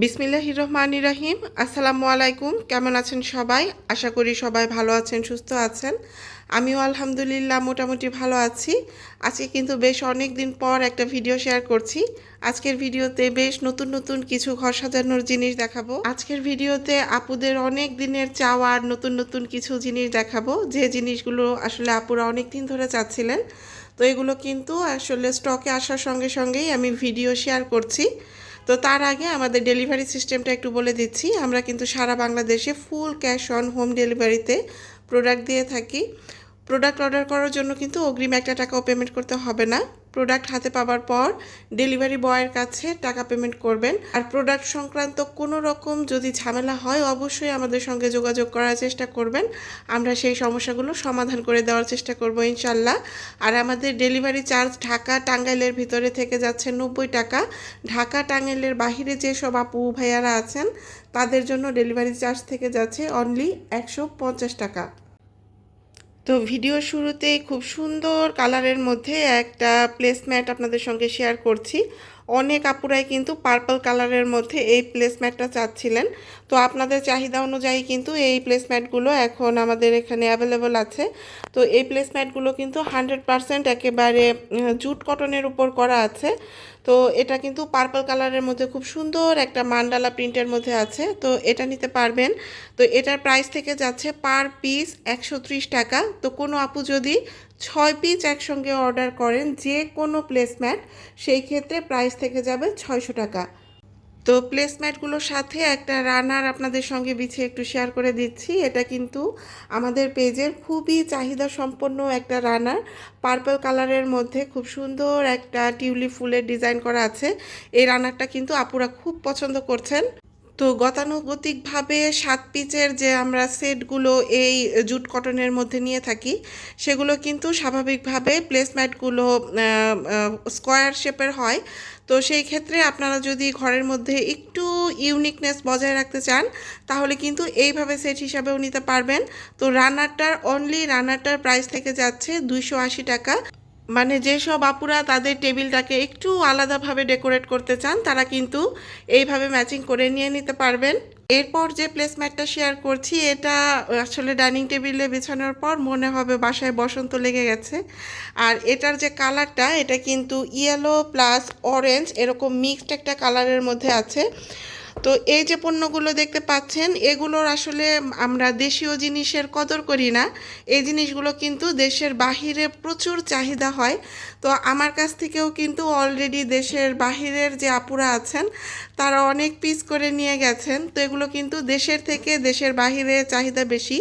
বিসমিল্লাহ রহমান রাহিম। আসসালামু আলাইকুম। কেমন আছেন সবাই? আশা করি সবাই ভালো আছেন, সুস্থ আছেন। আমিও আলহামদুলিল্লাহ মোটামুটি ভালো আছি। আজকে কিন্তু বেশ অনেক দিন পর একটা ভিডিও শেয়ার করছি। আজকের ভিডিওতে বেশ নতুন নতুন কিছু ঘর সাজানোর জিনিস দেখাবো। আজকের ভিডিওতে আপুদের অনেক দিনের চাওয়ার নতুন নতুন কিছু জিনিস দেখাবো। যে জিনিসগুলো আসলে আপুরা অনেক দিন ধরে চাচ্ছিলেন। তো এগুলো কিন্তু আসলে স্টকে আসার সঙ্গে, সঙ্গেই আমি ভিডিও শেয়ার করছি। তো তার আগে আমাদের ডেলিভারি সিস্টেমটা একটু বলে দিচ্ছি। আমরা কিন্তু সারা বাংলাদেশে ফুল ক্যাশ অন হোম ডেলিভারিতে প্রোডাক্ট দিয়ে থাকি। প্রোডাক্ট অর্ডার করার জন্য কিন্তু অগ্রিম একটা টাকাও পেমেন্ট করতে হবে না। প্রোডাক্ট হাতে পাওয়ার পর ডেলিভারি বয়ের কাছে টাকা পেমেন্ট করবেন। আর প্রোডাক্ট সংক্রান্ত কোনো রকম যদি ঝামেলা হয়, অবশ্যই আমাদের সঙ্গে যোগাযোগ করার চেষ্টা করবেন। আমরা সেই সমস্যাগুলো সমাধান করে দেওয়ার চেষ্টা করব ইনশাল্লাহ। আর আমাদের ডেলিভারি চার্জ ঢাকা টাঙ্গাইলের ভিতরে থেকে যাচ্ছে নব্বই টাকা। ঢাকা টাঙ্গাইলের বাহিরে যেসব আপু ভাইয়ারা আছেন, তাদের জন্য ডেলিভারি চার্জ থেকে যাচ্ছে অনলি একশো পঞ্চাশ টাকা। তো ভিডিও শুরুতে খুব সুন্দর কালারের মধ্যে একটা প্লেসম্যাট আপনাদের সঙ্গে শেয়ার করছি। অনেক আপুরাই কিন্তু পার্পল কালারের মধ্যে এই প্লেসম্যাটটা চাচ্ছিলেন। তো আপনাদের চাহিদা অনুযায়ী কিন্তু এই প্লেসম্যাটগুলো এখন আমাদের এখানে অ্যাভেলেবল আছে। তো এই প্লেসম্যাটগুলো কিন্তু হান্ড্রেড পারসেন্ট একেবারে জুট কটনের উপর করা আছে। তো এটা কিন্তু পার্পল কালারের মধ্যে খুব সুন্দর একটা মান্ডালা প্রিন্টের মধ্যে আছে। তো এটা নিতে পারবেন। তো এটার প্রাইস থেকে যাচ্ছে পার পিস একশো ত্রিশ টাকা। তো কোনো আপু যদি ছয় পিস একসঙ্গে অর্ডার করেন যে কোনো প্লেসম্যাট সেই ক্ষেত্রে প্রাইস থেকে যাবে ছয়শো টাকা। তো প্লেসম্যাটগুলোর সাথে একটা রানার আপনাদের সঙ্গে বিছিয়ে একটু শেয়ার করে দিচ্ছি। এটা কিন্তু আমাদের পেজের খুবই চাহিদা সম্পন্ন একটা রানার। পার্পল কালারের মধ্যে খুব সুন্দর একটা টিউলিপ ফুলের ডিজাইন করা আছে। এই রানারটা কিন্তু আপুরা খুব পছন্দ করছেন। তো গতানুগতিকভাবে সাত পিচের যে আমরা সেটগুলো এই জুট কটনের মধ্যে নিয়ে থাকি, সেগুলো কিন্তু স্বাভাবিকভাবে প্লেসম্যাটগুলো স্কোয়ার শেপের হয়। তো সেই ক্ষেত্রে আপনারা যদি ঘরের মধ্যে একটু ইউনিকনেস বজায় রাখতে চান, তাহলে কিন্তু এইভাবে সেট হিসাবেও নিতে পারবেন। তো রানারটার, অনলি রানারটার প্রাইস থেকে যাচ্ছে দুইশো আশি টাকা। মানে যেসব আপুরা তাদের টেবিলটাকে একটু আলাদাভাবে ডেকোরেট করতে চান, তারা কিন্তু এইভাবে ম্যাচিং করে নিয়ে নিতে পারবেন। এরপর যে প্লেসম্যাটটা শেয়ার করছি, এটা আসলে ডাইনিং টেবিলে বিছানোর পর মনে হবে বাসায় বসন্ত লেগে গেছে। আর এটার যে কালারটা, এটা কিন্তু ইয়েলো প্লাস অরেঞ্জ, এরকম মিক্সড একটা কালারের মধ্যে আছে। তো এই যে পণ্যগুলো দেখতে পাচ্ছেন, এগুলোর আসলে আমরা দেশীয় জিনিসের কদর করি না। এই জিনিসগুলো কিন্তু দেশের বাহিরে প্রচুর চাহিদা হয়। তো আমার কাছ থেকেও কিন্তু অলরেডি দেশের বাহিরের যে আপুরা আছেন, তারা অনেক পিস করে নিয়ে গেছেন। তো এগুলো কিন্তু দেশের থেকে দেশের বাহিরে চাহিদা বেশি।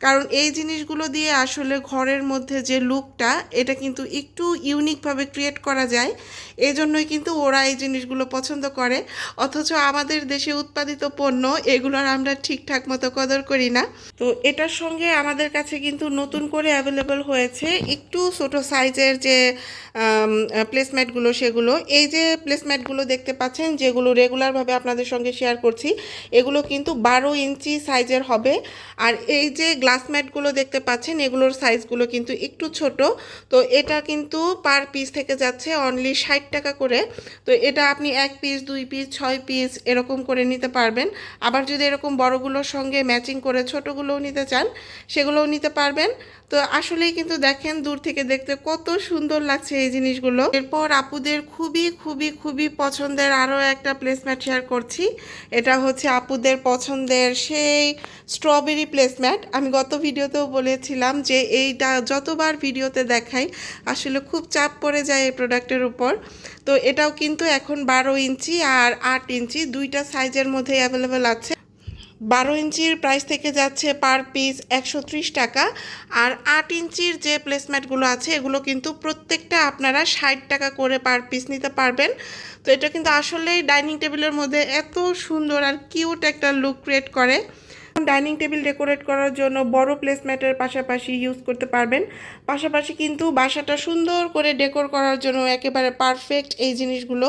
কারণ এই জিনিসগুলো দিয়ে আসলে ঘরের মধ্যে যে লুকটা এটা কিন্তু একটু ইউনিকভাবে ক্রিয়েট করা যায়। এই জন্যই কিন্তু ওরা এই জিনিসগুলো পছন্দ করে। অথচ আমাদের দেশে উৎপাদিত পণ্য, এগুলোর আমরা ঠিকঠাক মতো কদর করি না। তো এটার সঙ্গে আমাদের কাছে কিন্তু নতুন করে অ্যাভেলেবল হয়েছে একটু ছোট সাইজের যে প্লেসম্যাটগুলো সেগুলো। এই যে প্লেসম্যাটগুলো দেখতে পাচ্ছেন, যেগুলো রেগুলারভাবে আপনাদের সঙ্গে শেয়ার করছি, এগুলো কিন্তু বারো ইঞ্চি সাইজের হবে। আর এই যে গ্লাস ম্যাটগুলো দেখতে পাচ্ছেন, এগুলোর সাইজগুলো কিন্তু একটু ছোট। তো এটা কিন্তু পার পিস থেকে যাচ্ছে অনলি ষাট টাকা করে। তো এটা আপনি এক পিস দুই পিস ছয় পিস এরকম করে নিতে পারবেন। আবার যদি এরকম বড়গুলোর সঙ্গে ম্যাচিং করে ছোটোগুলোও নিতে চান, সেগুলোও নিতে পারবেন। তো আসলেই কিন্তু দেখেন দূর থেকে দেখতে কত সুন্দর লাগছে এই জিনিসগুলো। এরপর আপুদের খুবই খুবই খুবই পছন্দের আরও একটা প্লেসম্যাট শেয়ার করছি। এটা হচ্ছে আপুদের পছন্দের সেই স্ট্রবেরি প্লেসম্যাট আমি গত ভিডিওতেও বলেছিলাম যে এইটা যতবার ভিডিওতে দেখাই, আসলে খুব চাপ পড়ে যায় এই প্রোডাক্টের উপর। তো এটাও কিন্তু এখন বারো ইঞ্চি আর আট ইঞ্চি, দুইটা সাইজের মধ্যে অ্যাভেলেবেল আছে। বারো ইঞ্চির প্রাইস থেকে যাচ্ছে পার পিস একশো ত্রিশ টাকা আর আট ইঞ্চির যে প্লেসম্যাটগুলো আছে, এগুলো কিন্তু প্রত্যেকটা আপনারা ষাট টাকা করে পার পিস নিতে পারবেন। তো এটা কিন্তু আসলেই ডাইনিং টেবিলের মধ্যে এত সুন্দর আর কিউট একটা লুক ক্রিয়েট করে। ডাইনিং টেবিল ডেকোরেট করার জন্য বড় প্লেসম্যাটের পাশাপাশি ইউজ করতে পারবেন। পাশাপাশি কিন্তু বাসাটা সুন্দর করে ডেকোর করার জন্য একেবারে পারফেক্ট এই জিনিসগুলো।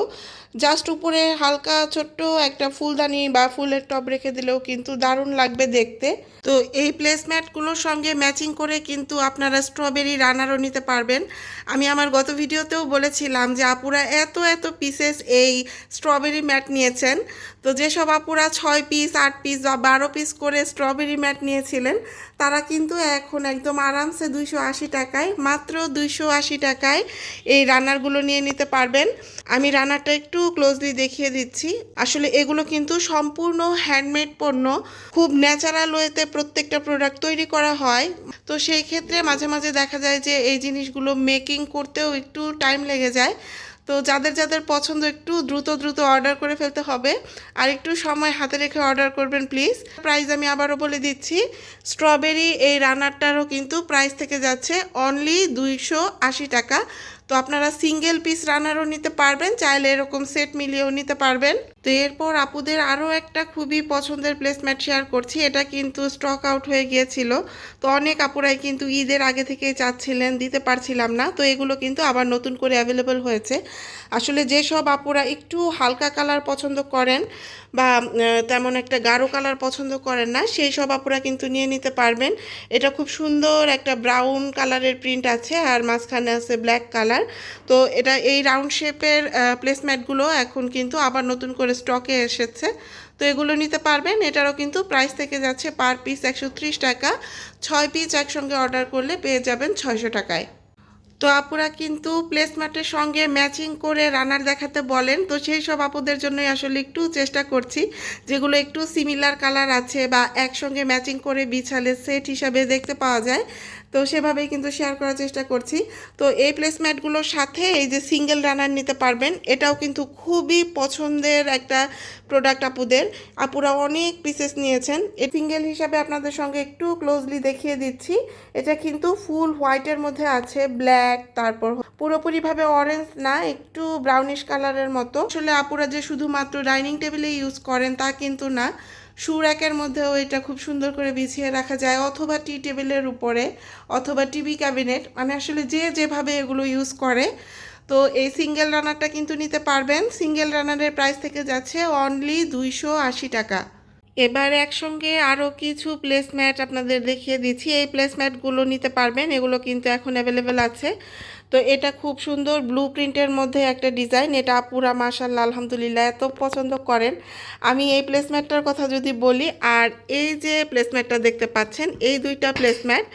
জাস্ট উপরে হালকা ছোট্ট একটা ফুলদানি বা ফুলের টব রেখে দিলেও কিন্তু দারুণ লাগবে দেখতে। তো এই প্লেসম্যাটগুলোর সঙ্গে ম্যাচিং করে কিন্তু আপনারা স্ট্রবেরি রানারও নিতে পারবেন। আমি আমার গত ভিডিওতেও বলেছিলাম যে আপুরা এত এত পিসেস এই স্ট্রবেরি ম্যাট নিয়েছেন। তো যেসব আপুরা ছয় পিস আট পিস বা বারো পিস করে স্ট্রবেরি ম্যাট নিয়েছিলেন তারা কিন্তু এখন একদম আরামসে দুইশো আশি টাকায়, মাত্র দুইশো আশি টাকায় এই রানারগুলো নিয়ে নিতে পারবেন। আমি রানারটা একটু ক্লোজলি দেখিয়ে দিচ্ছি। আসলে এগুলো কিন্তু সম্পূর্ণ হ্যান্ডমেড পণ্য, খুব ন্যাচারাল ওয়েতে প্রত্যেকটা প্রোডাক্ট তৈরি করা হয়। তো সেই ক্ষেত্রে মাঝে মাঝে দেখা যায় যে এই জিনিসগুলো মেকিং করতেও একটু টাইম লেগে যায়। তো যাদের যাদের পছন্দ একটু দ্রুত দ্রুত অর্ডার করে ফেলতে হবে। আর একটু সময় হাতে রেখে অর্ডার করবেন, প্লিজ। প্রাইস আমি আবারও বলে দিচ্ছি, স্ট্রবেরি এই রানারটারও কিন্তু প্রাইস থেকে যাচ্ছে অনলি দুইশো আশি টাকা। তো আপনারা সিঙ্গেল পিস রানারও নিতে পারবেন, চাইলে এরকম সেট মিলিয়েও নিতে পারবেন। তো এরপর আপুদের আরও একটা খুবই পছন্দের প্লেসম্যাট শেয়ার করছি, এটা কিন্তু স্টক আউট হয়ে গিয়েছিল। তো অনেক আপুরাই কিন্তু ঈদের আগে থেকেই চাচ্ছিলেন, দিতে পারছিলাম না। তো এগুলো কিন্তু আবার নতুন করে অ্যাভেলেবল হয়েছে। আসলে যেসব আপুরা একটু হালকা কালার পছন্দ করেন বা তেমন একটা গাঢ় কালার পছন্দ করেন না, সেই সব আপুরা কিন্তু নিয়ে নিতে পারবেন। এটা খুব সুন্দর একটা ব্রাউন কালারের প্রিন্ট আছে, আর মাঝখানে আছে ব্ল্যাক কালার তো এটা এই রাউন্ড শেপের প্লেসম্যাটগুলো এখন কিন্তু আবার নতুন করে স্টকে এসেছে। তো এগুলো নিতে পারবেন। এটারও কিন্তু প্রাইস থেকে যাচ্ছে পার পিস একশো ত্রিশ টাকা। ছয় পিস একসঙ্গে অর্ডার করলে পেয়ে যাবেন ছয়শো টাকায়। তো আপুরা কিন্তু প্লেসম্যাটের সঙ্গে ম্যাচিং করে রানার দেখাতে বলেন। তো সেই সব আপুদের জন্যই আসলে একটু চেষ্টা করছি। যেগুলো একটু সিমিলার কালার আছে বা একসঙ্গে ম্যাচিং করে বিছালে সেট হিসাবে দেখতে পাওয়া যায়। তো সেভাবেই কিন্তু শেয়ার করার চেষ্টা করছি। তো এই প্লেসম্যাটগুলোর সাথে এই যে সিঙ্গেল রানার নিতে পারবেন, এটাও কিন্তু খুবই পছন্দের একটা প্রোডাক্ট আপুদের। আপুরা অনেক পিসেস নিয়েছেন। এই সিঙ্গেল হিসাবে আপনাদের সঙ্গে একটু ক্লোজলি দেখিয়ে দিচ্ছি। এটা কিন্তু ফুল হোয়াইটের মধ্যে আছে ব্ল্যাক তারপর পুরোপুরিভাবে অরেঞ্জ না, একটু ব্রাউনিশ কালারের মতো। আসলে আপুরা যে শুধুমাত্র ডাইনিং টেবিলে ইউজ করেন তা কিন্তু না। শু র্যাকের মধ্যেও এটা খুব সুন্দর করে বিছিয়ে রাখা যায়, অথবা টি টেবিলের উপরে, অথবা টিভি ক্যাবিনেট মানে আসলে যে যেভাবে এগুলো ইউজ করে। তো এই সিঙ্গেল রানারটা কিন্তু নিতে পারবেন। সিঙ্গেল রানারের প্রাইস থেকে যাচ্ছে অনলি দুইশো আশি টাকা। এবার একসঙ্গে আরও কিছু প্লেসম্যাট আপনাদের দেখিয়ে দিচ্ছি। এই প্লেসম্যাটগুলো নিতে পারবেন। এগুলো কিন্তু এখন অ্যাভেলেবেল আছে। তো এটা খুব সুন্দর ব্লু প্রিন্টের মধ্যে একটা ডিজাইন এটা আপুরা মাশাল্লাহ আলহামদুলিল্লাহ এত পছন্দ করেন। আমি এই প্লেসম্যাটটার কথা যদি বলি, আর এই যে প্লেসম্যাটটা দেখতে পাচ্ছেন, এই দুইটা প্লেসম্যাট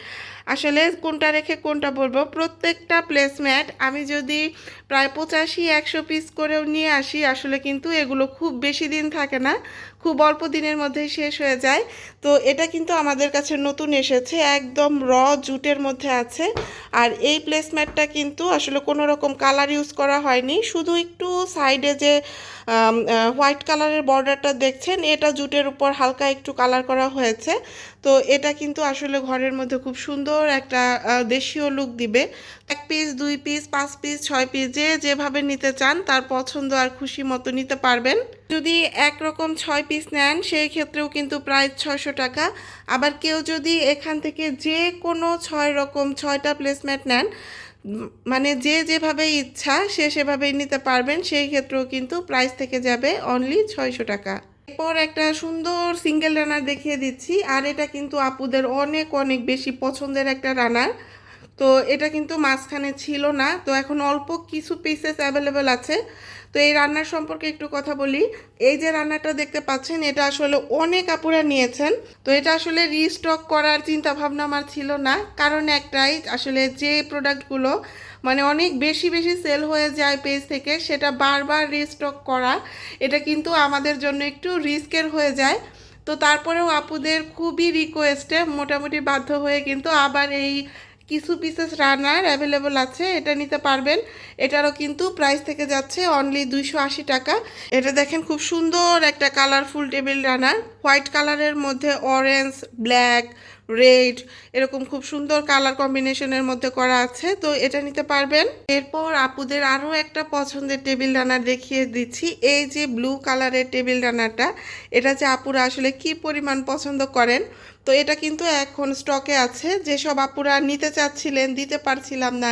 আসলে কোনটা রেখে কোনটা বলব? প্রত্যেকটা প্লেসম্যাট আমি যদি প্রায় পঁচাশি, একশো পিস করেও নিয়ে আসি, আসলে কিন্তু এগুলো খুব বেশি দিন থাকে না। খুব অল্প দিনের মধ্যেই শেষ হয়ে যায়। তো এটা কিন্তু আমাদের কাছে নতুন এসেছে, একদম র জুটের মধ্যে আছে। আর এই প্লেসম্যাটটা কিন্তু আসলে কোনো রকম কালার ইউজ করা হয়নি। শুধু একটু সাইডে যে হোয়াইট কালারের বর্ডারটা দেখছেন, এটা জুটের উপর হালকা একটু কালার করা হয়েছে। তো এটা কিন্তু আসলে ঘরের মধ্যে খুব সুন্দর একটা দেশীয় লুক দিবে। এক পিস দুই পিস পাঁচ পিস ছয় পিস যে যেভাবে নিতে চান, তার পছন্দ আর খুশি মতো নিতে পারবেন। যদি একরকম ছয় পিস নেন, সেই ক্ষেত্রেও কিন্তু প্রায় ছয়শো টাকা। আবার কেউ যদি এখান থেকে যে কোনো ছয় রকম, ছয়টা প্লেসমেন্ট নেন মানে যে যেভাবে ইচ্ছা, সে সেভাবেই নিতে পারবেন। সেই ক্ষেত্রেও কিন্তু প্রাইস থেকে যাবে অনলি ছয়শো টাকা। এরপর একটা সুন্দর সিঙ্গেল রানার দেখিয়ে দিচ্ছি, আর এটা কিন্তু আপুদের অনেক অনেক বেশি পছন্দের একটা রানার তো এটা কিন্তু মাঝখানে ছিল না। তো এখন অল্প কিছু পিসেস অ্যাভেলেবেল আছে। তো এই রান্নার সম্পর্কে একটু কথা বলি। এই যে রান্নাটা দেখতে পাচ্ছেন, এটা আসলে অনেক আপুরা নিয়েছেন। তো এটা আসলে রিস্টক করার চিন্তা ভাবনা আমার ছিল না। কারণ একটাই, আসলে যে প্রোডাক্টগুলো মানে অনেক বেশি বেশি সেল হয়ে যায় পেজ থেকে, সেটা বারবার রিস্টক করা, এটা কিন্তু আমাদের জন্য একটু রিস্কের হয়ে যায়। তো তারপরেও আপুদের খুবই রিকোয়েস্টে মোটামুটি বাধ্য হয়ে কিন্তু আবার এই কিছু পিসেস রানার অ্যাভেলেবল আছে, এটা নিতে পারবেন। এটারও কিন্তু প্রাইস থেকে যাচ্ছে অনলি দুইশো আশি টাকা। এটা দেখেন খুব সুন্দর একটা কালারফুল টেবিল রানার হোয়াইট কালারের মধ্যে অরেঞ্জ ব্ল্যাক রেড এরকম খুব সুন্দর কালার কম্বিনেশনের মধ্যে করা আছে, তো এটা নিতে পারবেন। এরপর আপুদের আরও একটা পছন্দের টেবিল রানার দেখিয়ে দিচ্ছি, এই যে ব্লু কালারের টেবিল রানারটা এটা যে আপুরা আসলে কি পরিমাণ পছন্দ করেন তো এটা কিন্তু এখন স্টকে আছে। যেসব আপুরা নিতে চাচ্ছিলেন, দিতে পারছিলাম না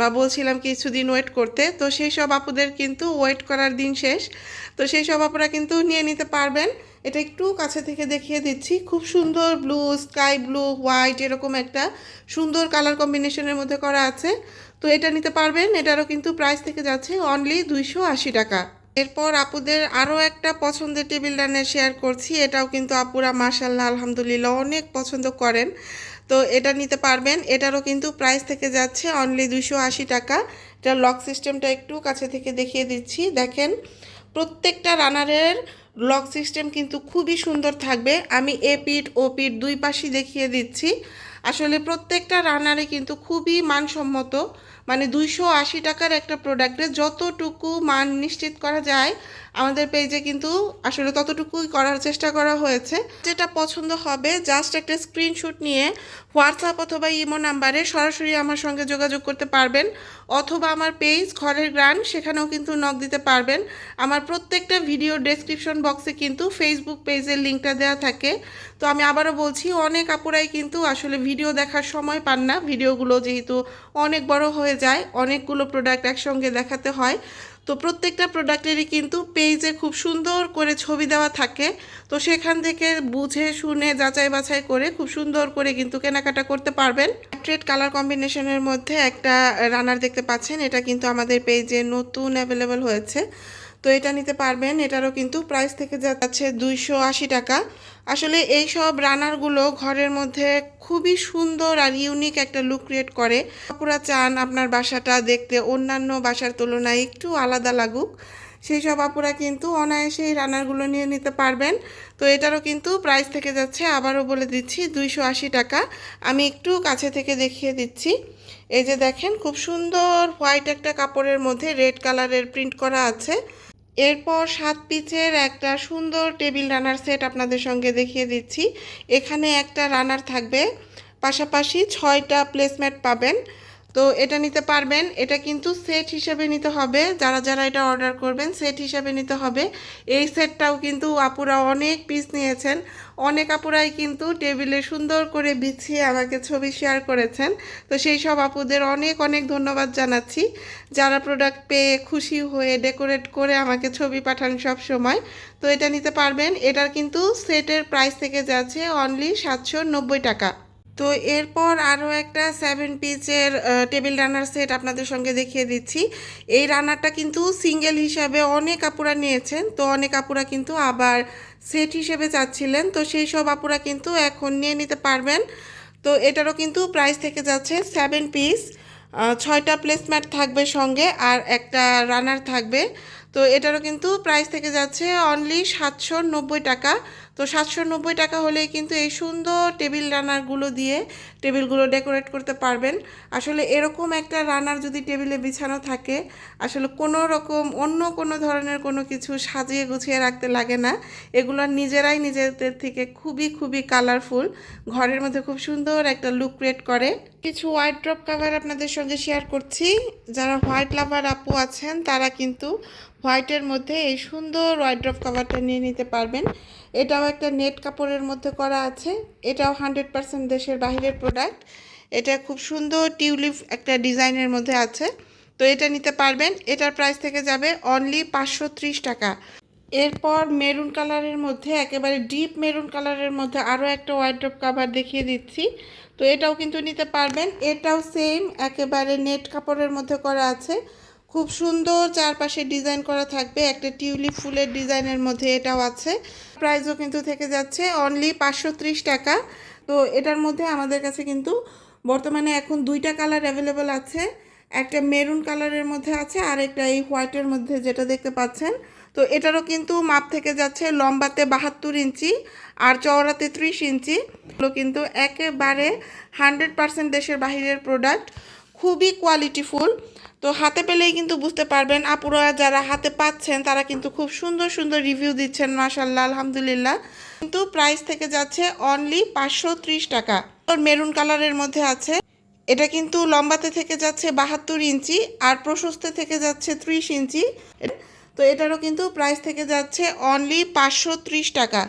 বা বলছিলাম কিছুদিন ওয়েট করতে, তো সেই সব আপুদের কিন্তু ওয়েট করার দিন শেষ। তো সেই সব আপুরা কিন্তু নিয়ে নিতে পারবেন। এটা একটু কাছে থেকে দেখিয়ে দিচ্ছি। খুব সুন্দর ব্লু স্কাই ব্লু হোয়াইট এরকম একটা সুন্দর কালার কম্বিনেশনের মধ্যে করা আছে। তো এটা নিতে পারবেন। এটারও কিন্তু প্রাইস থেকে যাচ্ছে অনলি দুইশো আশি টাকা। এরপর আপুদের আরও একটা পছন্দের টেবিল রানের শেয়ার করছি। এটাও কিন্তু আপুরা মার্শাল্লাহ আলহামদুলিল্লাহ অনেক পছন্দ করেন। তো এটা নিতে পারবেন। এটারও কিন্তু প্রাইস থেকে যাচ্ছে অনলি দুশো আশি টাকা। এটা লক সিস্টেমটা একটু কাছে থেকে দেখিয়ে দিচ্ছি। দেখেন, প্রত্যেকটা রানারের লক সিস্টেম কিন্তু খুবই সুন্দর থাকবে। আমি এ পিঠ ও পিট দুই পাশই দেখিয়ে দিচ্ছি। আসলে প্রত্যেকটা রানারে কিন্তু খুবই মানসম্মত। মানে দুইশো আশি টাকার একটা প্রোডাক্টে যতটুকু মান নিশ্চিত করা যায় আমাদের পেজে কিন্তু আসলে ততটুকুই করার চেষ্টা করা হয়েছে। যেটা পছন্দ হবে জাস্ট একটা স্ক্রিনশট নিয়ে হোয়াটসঅ্যাপ অথবা ইমো নাম্বারে সরাসরি আমার সঙ্গে যোগাযোগ করতে পারবেন। অথবা আমার পেজ ঘরের গ্রান, সেখানেও কিন্তু নক দিতে পারবেন। আমার প্রত্যেকটা ভিডিও ডেসক্রিপশন বক্সে কিন্তু ফেসবুক পেজের লিঙ্কটা দেওয়া থাকে। তো আমি আবারও বলছি, অনেক আপুরাই কিন্তু আসলে ভিডিও দেখার সময় পান না। ভিডিওগুলো যেহেতু অনেক বড় হয়ে যায়, অনেকগুলো প্রোডাক্ট একসঙ্গে দেখাতে হয়। তো প্রত্যেকটা প্রোডাক্টেরই কিন্তু পেজে খুব সুন্দর করে ছবি দেওয়া থাকে। তো সেখান থেকে বুঝে, শুনে, যাচাই বাছাই করে খুব সুন্দর করে কিন্তু কেনাকাটা করতে পারবেন। ট্রেড কালার কম্বিনেশনের মধ্যে একটা রানার দেখতে পাচ্ছেন। এটা কিন্তু আমাদের পেজে নতুন অ্যাভেলেবেল হয়েছে। তো এটা নিতে পারবেন। এটারও কিন্তু প্রাইস থেকে যাচ্ছে দুইশো আশি টাকা। আসলে এই সব রানারগুলো ঘরের মধ্যে খুবই সুন্দর আর ইউনিক একটা লুক ক্রিয়েট করে। আপুরা চান আপনার বাসাটা দেখতে অন্যান্য বাসার তুলনায় একটু আলাদা লাগুক। সেই সব আপুরা কিন্তু অনায়াসে এই রানারগুলো নিয়ে নিতে পারবেন। তো এটারও কিন্তু প্রাইস থেকে যাচ্ছে আবারও বলে দিচ্ছি দুইশো আশি টাকা। আমি একটু কাছে থেকে দেখিয়ে দিচ্ছি। এই যে দেখেন, খুব সুন্দর হোয়াইট একটা কাপড়ের মধ্যে রেড কালারের প্রিন্ট করা আছে। এরপর সাত পিচের একটা সুন্দর টেবিল রানার সেট আপনাদের সঙ্গে দেখিয়ে দিচ্ছি। এখানে একটা রানার থাকবে, পাশাপাশি ছয়টা প্লেসম্যাট পাবেন। তো এটা নিতে পারবেন, এটা কিন্তু সেট হিসাবে নিতে হবে। যারা যারা এটা অর্ডার করবেন সেট হিসাবে নিতে হবে। এই সেটটাও কিন্তু আপুরা অনেক পিস নিয়েছেন। অনেক আপুরাই কিন্তু টেবিলে সুন্দর করে বিছিয়ে আমাকে ছবি শেয়ার করেছেন। তো সেই সব আপুদের অনেক অনেক ধন্যবাদ জানাচ্ছি। যারা প্রোডাক্ট পেয়ে খুশি হয়ে ডেকোরেট করে আমাকে ছবি পাঠান সব সময়, তো এটা নিতে পারবেন। এটার কিন্তু সেটের প্রাইস থেকে যাচ্ছে অনলি সাতশো নব্বই টাকা। তো এরপর আরও একটা সেভেন পিচের টেবিল রানার সেট আপনাদের সঙ্গে দেখিয়ে দিচ্ছি। এই রানারটা কিন্তু সিঙ্গেল হিসাবে অনেক আপুরা নিয়েছেন। তো অনেক আপুরা কিন্তু আবার সেট হিসেবে চাচ্ছিলেন। তো সেই সব আপুরা কিন্তু এখন নিয়ে নিতে পারবেন। তো এটারও কিন্তু প্রাইস থেকে যাচ্ছে সেভেন পিস ছয়টা প্লেসম্যাট থাকবে সঙ্গে আর একটা রানার থাকবে। তো এটারও কিন্তু প্রাইস থেকে যাচ্ছে অনলি সাতশো নব্বই টাকা। তো সাতশো নব্বই টাকা হলেই কিন্তু এই সুন্দর টেবিল রানারগুলো দিয়ে টেবিলগুলো ডেকোরেট করতে পারবেন। আসলে এরকম একটা রানার যদি টেবিলে বিছানো থাকে, আসলে কোনো রকম অন্য কোনো ধরনের কোনো কিছু সাজিয়ে গুছিয়ে রাখতে লাগে না। এগুলো নিজেরাই নিজেদের থেকে খুবই খুবই কালারফুল ঘরের মধ্যে খুব সুন্দর একটা লুক ক্রিয়েট করে। কিছু হোয়াইট ড্রপ কাভার আপনাদের সঙ্গে শেয়ার করছি। যারা হোয়াইট লাভার আপু আছেন, তারা কিন্তু হোয়াইটের মধ্যে এই সুন্দর হোয়াইট ড্রপ কাভারটা নিয়ে নিতে পারবেন। এটাও একটা নেট কাপড়ের মধ্যে করা আছে। এটাও হান্ড্রেড পার্সেন্ট দেশের বাহিরের প্রোডাক্ট এটা খুব সুন্দর টিউলিপ একটা ডিজাইনের মধ্যে আছে। তো এটা নিতে পারবেন। এটার প্রাইস থেকে যাবে অনলি পাঁচশো ত্রিশ টাকা। এরপর মেরুন কালারের মধ্যে, একেবারে ডিপ মেরুন কালারের মধ্যে আরও একটা ওয়াইড্রপ কাভার দেখিয়ে দিচ্ছি। তো এটাও কিন্তু নিতে পারবেন। এটাও সেম একেবারে নেট কাপড়ের মধ্যে করা আছে। খুব সুন্দর চারপাশে ডিজাইন করা থাকবে। একটা টিউলিপ ফুলের ডিজাইনের মধ্যে এটাও আছে। প্রাইসও কিন্তু থেকে যাচ্ছে অনলি পাঁচশো ত্রিশ টাকা। তো এটার মধ্যে আমাদের কাছে কিন্তু বর্তমানে এখন দুইটা কালার অ্যাভেলেবেল আছে। একটা মেরুন কালারের মধ্যে আছে আর একটা এই হোয়াইটের মধ্যে যেটা দেখতে পাচ্ছেন। তো এটারও কিন্তু মাপ থেকে যাচ্ছে লম্বাতে বাহাত্তর ইঞ্চি আর চওড়াতে ত্রিশ ইঞ্চি। এগুলো কিন্তু একেবারে হান্ড্রেড পার্সেন্ট দেশের বাহিরের প্রোডাক্ট খুবই কোয়ালিটিফুল তো হাতে পেলেই কিন্তু বুঝতে পারবেন আপুরা যারা হাতে পাচ্ছেন, তারা কিন্তু খুব সুন্দর সুন্দর রিভিউ দিচ্ছেন মাশাল্লাহ আলহামদুলিল্লাহ। কিন্তু প্রাইস থেকে যাচ্ছে অনলি পাঁচশো ত্রিশ টাকা। মেরুন কালারের মধ্যে আছে। এটা কিন্তু লম্বাতে থেকে যাচ্ছে বাহাত্তর ইঞ্চি আর প্রশস্তে থেকে যাচ্ছে ত্রিশ ইঞ্চি। তো এটারও কিন্তু প্রাইস থেকে যাচ্ছে অনলি পাঁচশো ত্রিশ টাকা।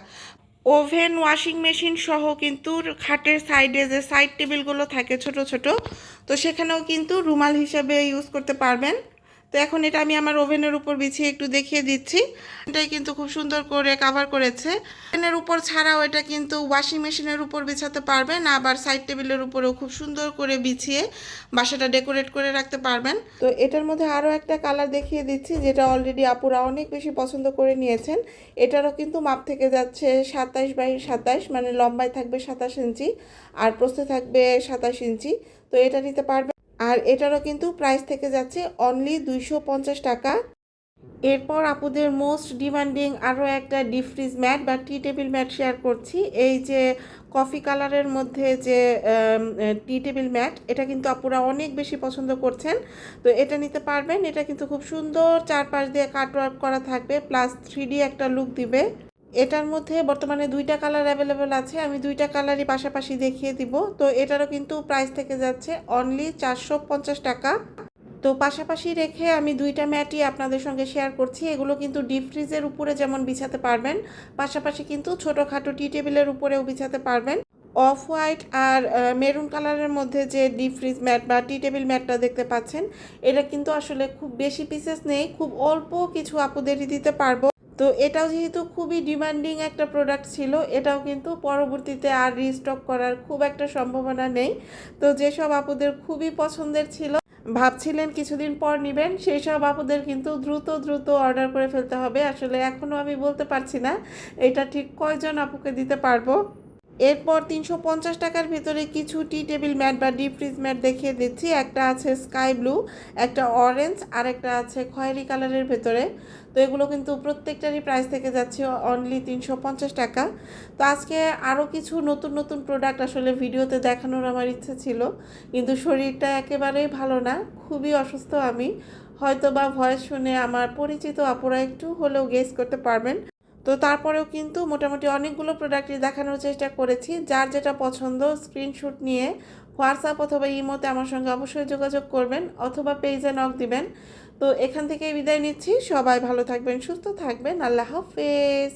ওভেন ওয়াশিং মেশিন সহ কিন্তু খাটের সাইডে যে সাইড টেবিলগুলো থাকে ছোট ছোট, তো সেখানেও কিন্তু রুমাল হিসেবে ইউজ করতে পারবেন। তো এখন এটা আমি আমার ওভেনের উপর বিছিয়ে একটু দেখিয়ে দিচ্ছি। এটাই কিন্তু খুব সুন্দর করে কাভার করেছে। ওভেনের উপর ছাড়াও এটা কিন্তু ওয়াশিং মেশিনের উপর বিছাতে পারবেন আবার সাইড টেবিলের উপরেও খুব সুন্দর করে বিছিয়ে বাসাটা ডেকোরেট করে রাখতে পারবেন। তো এটার মধ্যে আরও একটা কালার দেখিয়ে দিচ্ছি, যেটা অলরেডি আপুরা অনেক বেশি পছন্দ করে নিয়েছেন। এটারও কিন্তু মাপ থেকে যাচ্ছে সাতাশ বাই সাতাশ মানে লম্বায় থাকবে সাতাশ ইঞ্চি আর প্রস্থে থাকবে সাতাশ ইঞ্চি। তো এটা নিতে পারবেন আর এটারও কিন্তু প্রাইস থেকে যাচ্ছে অনলি দুইশো পঞ্চাশ টাকা। এরপর আপুদের মোস্ট ডিমান্ডিং আরও একটা ডিপ ফ্রিজ ম্যাট বা টি টেবিল ম্যাট শেয়ার করছি। এই যে কফি কালারের মধ্যে যে টি টেবিল ম্যাট এটা কিন্তু আপুরা অনেক বেশি পছন্দ করছেন। তো এটা নিতে পারবেন। এটা কিন্তু খুব সুন্দর চারপাশ দিয়ে কাটওয়ার্ক করা থাকবে প্লাস থ্রি একটা লুক দিবে। এটার মধ্যে বর্তমানে দুইটা কালার অ্যাভেলেবেল আছে, আমি দুইটা কালারই পাশাপাশি দেখিয়ে দিব। তো এটারও কিন্তু প্রাইস থেকে যাচ্ছে অনলি চারশো পঞ্চাশ টাকা। তো পাশাপাশি রেখে আমি দুইটা ম্যাটই আপনাদের সঙ্গে শেয়ার করছি। এগুলো কিন্তু ডিপ ফ্রিজের উপরে যেমন বিছাতে পারবেন, পাশাপাশি কিন্তু ছোটোখাটো টি টেবিলের উপরেও বিছাতে পারবেন। অফ হোয়াইট আর মেরুন কালারের মধ্যে যে ডিপ ফ্রিজ ম্যাট বা টি টেবিল ম্যাটটা দেখতে পাচ্ছেন, এটা কিন্তু আসলে খুব বেশি পিসেস নেই, খুব অল্প কিছু আপুদেরই দিতে পারব। তো এটাও যেহেতু খুবই ডিমান্ডিং একটা প্রোডাক্ট ছিল, এটাও কিন্তু পরবর্তীতে আর রিস্টক করার খুব একটা সম্ভাবনা নেই। তো যেসব আপুদের খুবই পছন্দের ছিল, ভাবছিলেন কিছুদিন পর নেবেন সেই সব আপুদের কিন্তু দ্রুত দ্রুত অর্ডার করে ফেলতে হবে। আসলে এখনও আমি বলতে পারছি না, এটা ঠিক কয়জন আপুকে দিতে পারব। এরপর তিনশো পঞ্চাশ টাকার ভিতরে কিছু টি টেবিল ম্যাট বা ডিপ ফ্রিজ ম্যাট দেখিয়ে দিচ্ছি। একটা আছে স্কাই ব্লু, একটা অরেঞ্জ, আর একটা আছে খয়েরি কালারের ভেতরে। তো এগুলো কিন্তু প্রত্যেকটারই প্রাইস থেকে যাচ্ছে অনলি তিনশো পঞ্চাশ টাকা। তো আজকে আরও কিছু নতুন নতুন প্রোডাক্ট আসলে ভিডিওতে দেখানোর আমার ইচ্ছে ছিল। কিন্তু শরীরটা একেবারেই ভালো না, খুবই অসুস্থ আমি। হয়তো বা ভয়েস শুনে আমার পরিচিত আপুরা একটু হলেও গেস করতে পারবেন। তো তারপরেও কিন্তু মোটামুটি অনেকগুলো প্রোডাক্টই দেখানোর চেষ্টা করেছি। যার যেটা পছন্দ স্ক্রিনশট নিয়ে হোয়াটসঅ্যাপ অথবা ইমোতে আমার সঙ্গে অবশ্যই যোগাযোগ করবেন অথবা পেজে নক দিবেন। তো এখান থেকে বিদায় নিচ্ছি। সবাই ভালো থাকবেন, সুস্থ থাকবেন। আল্লাহ হাফেজ।